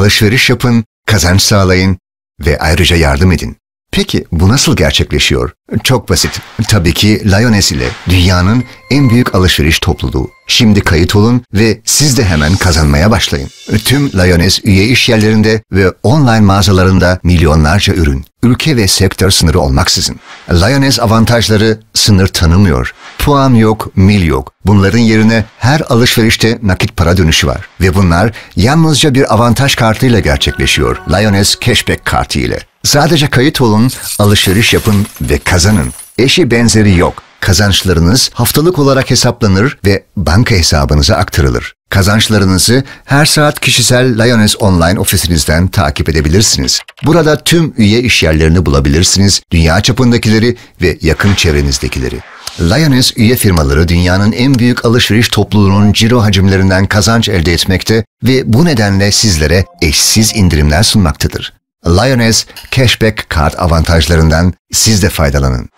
alışveriş yapın, kazanç sağlayın ve ayrıca yardım edin. Peki bu nasıl gerçekleşiyor? Çok basit. Tabii ki Lioness ile dünyanın en büyük alışveriş topluluğu. Şimdi kayıt olun ve siz de hemen kazanmaya başlayın. Tüm Lioness üye iş yerlerinde ve online mağazalarında milyonlarca ürün. Ülke ve sektör sınırı olmaksızın. Lioness avantajları sınır tanımıyor. Puan yok, mil yok. Bunların yerine her alışverişte nakit para dönüşü var. Ve bunlar yalnızca bir avantaj kartıyla gerçekleşiyor. Lioness Cashback kartı ile. Sadece kayıt olun, alışveriş yapın ve kazanın. Eşi benzeri yok. Kazançlarınız haftalık olarak hesaplanır ve banka hesabınıza aktarılır. Kazançlarınızı her saat kişisel Lioness Online ofisinizden takip edebilirsiniz. Burada tüm üye işyerlerini bulabilirsiniz, dünya çapındakileri ve yakın çevrenizdekileri. Lioness üye firmaları dünyanın en büyük alışveriş topluluğunun ciro hacimlerinden kazanç elde etmekte ve bu nedenle sizlere eşsiz indirimler sunmaktadır. Lioness Cashback kart avantajlarından siz de faydalanın.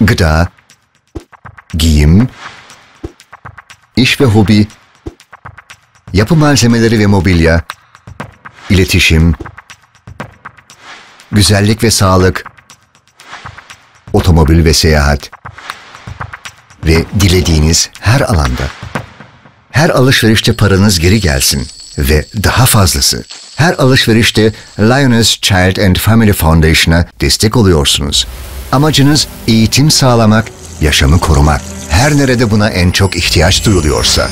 Gıda, giyim, iş ve hobi, yapı malzemeleri ve mobilya, iletişim, güzellik ve sağlık, otomobil ve seyahat ve dilediğiniz her alanda. Her alışverişte paranız geri gelsin ve daha fazlası. Her alışverişte Lioness Child and Family Foundation'a destek oluyorsunuz. Amacınız eğitim sağlamak, yaşamı korumak. Her nerede buna en çok ihtiyaç duyuluyorsa.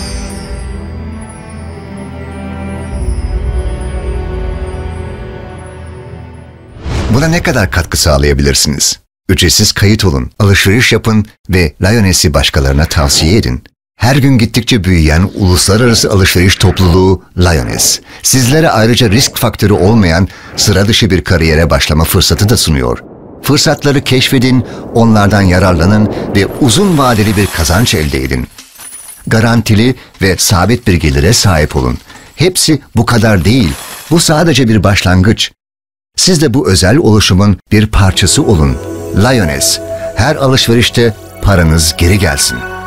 Buna ne kadar katkı sağlayabilirsiniz? Ücretsiz kayıt olun, alışveriş yapın ve Lioness'i başkalarına tavsiye edin. Her gün gittikçe büyüyen uluslararası alışveriş topluluğu Lioness, sizlere ayrıca risk faktörü olmayan sıra dışı bir kariyere başlama fırsatı da sunuyor. Fırsatları keşfedin, onlardan yararlanın ve uzun vadeli bir kazanç elde edin. Garantili ve sabit bir gelire sahip olun. Hepsi bu kadar değil. Bu sadece bir başlangıç. Siz de bu özel oluşumun bir parçası olun. Lioness, her alışverişte paranız geri gelsin.''